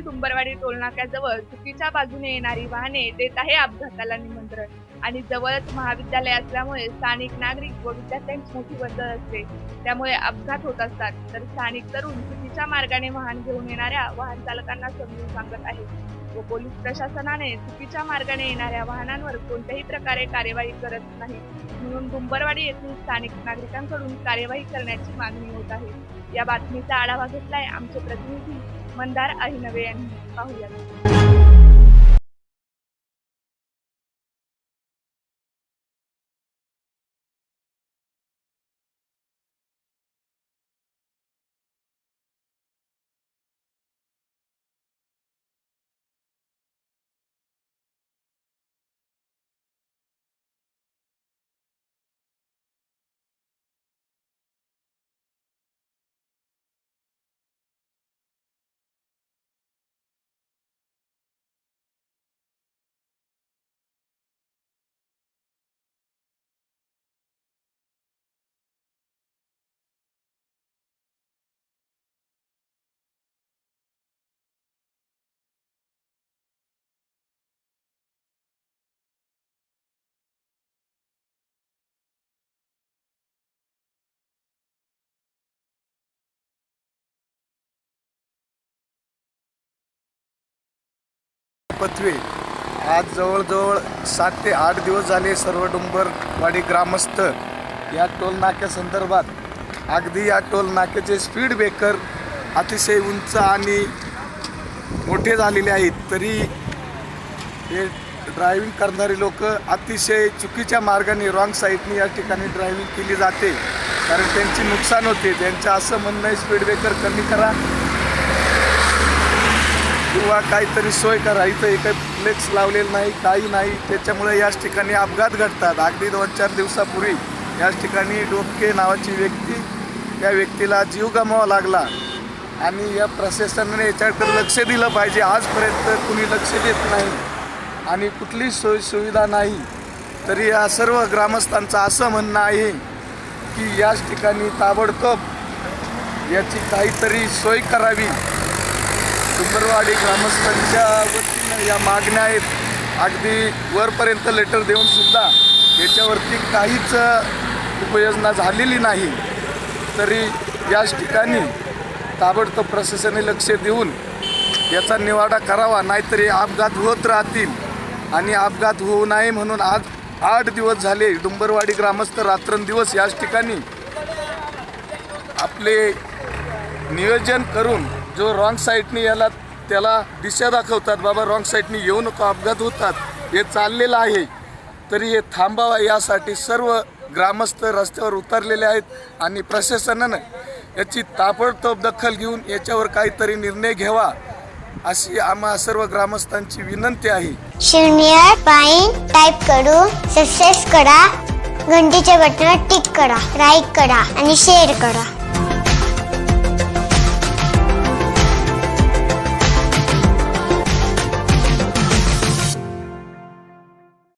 येथील टोलनाक्याजवळ चुकीच्या बाजूने येणारी वाहने देत आहे अपघाताला निमंत्रण. आणि जवळच महाविद्यालय असल्यामुळे स्थानिक नागरिक व विद्यार्थ्यांची मोठी वर्दळ असते. त्यामुळे अपघात होत असतात. तर स्थानिक तरुण चुकीच्या मार्गाने वाहन घेऊन येणाऱ्या वाहन चालकांना समजून सांगत आहेत व पोलीस प्रशासनाने चुकीच्या मार्गाने येणाऱ्या वाहनांवर कोणत्याही प्रकारे कार्यवाही करत नाही. म्हणून डुंबरवाडी येथील स्थानिक नागरिकांकडून कार्यवाही करण्याची मागणी होत आहे. या बातमीचा आढावा घेतलाय आमचे प्रतिनिधी मंदार अहिनवे यांनी. पाहूया. पथवे. आज जवळजवळ सात ते आठ दिवस झाले सर्व डुंबरवाडी ग्रामस्थ या टोलनाक्यासंदर्भात अगदी या टोलनाक्याचे स्पीड ब्रेकर अतिशय उंच आणि मोठे झालेले आहेत. तरी हे ड्रायव्हिंग करणारे लोक अतिशय चुकीच्या मार्गाने रॉंग साईडने या ठिकाणी ड्रायव्हिंग केली जाते. कारण त्यांची नुकसान होते. त्यांचं असं म्हणणं आहे स्पीड ब्रेकर कमी करा. किंवा काहीतरी सोय करा. इथं एक फ्लेक्स लावलेलं नाही काही नाही. त्याच्यामुळे याच ठिकाणी अपघात घडतात. अगदी दोन चार दिवसापूर्वी याच ठिकाणी डोके नावाची व्यक्ती त्या व्यक्तीला जीव गमावा लागला. आणि या प्रशासनाने याच्याकडे लक्ष दिलं पाहिजे. आजपर्यंत कुणी लक्ष देत नाही. आणि कुठली सोय सुविधा नाही. तरी या सर्व ग्रामस्थांचं असं म्हणणं आहे की याच ठिकाणी ताबडतोब याची काहीतरी सोय करावी. डुंबरवाडी ग्रामस्थांच्या वतीनं या मागण्या आहेत. अगदी वरपर्यंत लेटर देऊन सुद्धा याच्यावरती काहीच उपाययोजना झालेली नाही. तरी याच ठिकाणी ताबडतोब प्रशासनाने लक्ष देऊन याचा निवाडा करावा नाहीतरी अपघात होत राहतील आणि अपघात होऊ नये म्हणून आज आठ दिवस झाले डुंबरवाडी ग्रामस्थ रात्रंदिवस याच ठिकाणी आपले नियोजन करून जो रॉंग साईडनी याला त्याला दिशा दाखवतात बाबा रॉंग साईडनी येऊ नको अपघात होतात. हे चाललेलं आहे. तरी हे थांबावा यासाठी सर्व ग्रामस्थ रस्त्यावर उतरलेले आहेत आणि प्रशासनानं याची ताबडतोब दखल घेऊन याच्यावर काहीतरी निर्णय घ्यावा अशी आम्हा सर्व ग्रामस्थांची विनंती आहे. शून्य पाईन टाईप करू सक्सेस करा घंटीच्या बटनावर टिक करा लाईक करा आणि शेअर करा.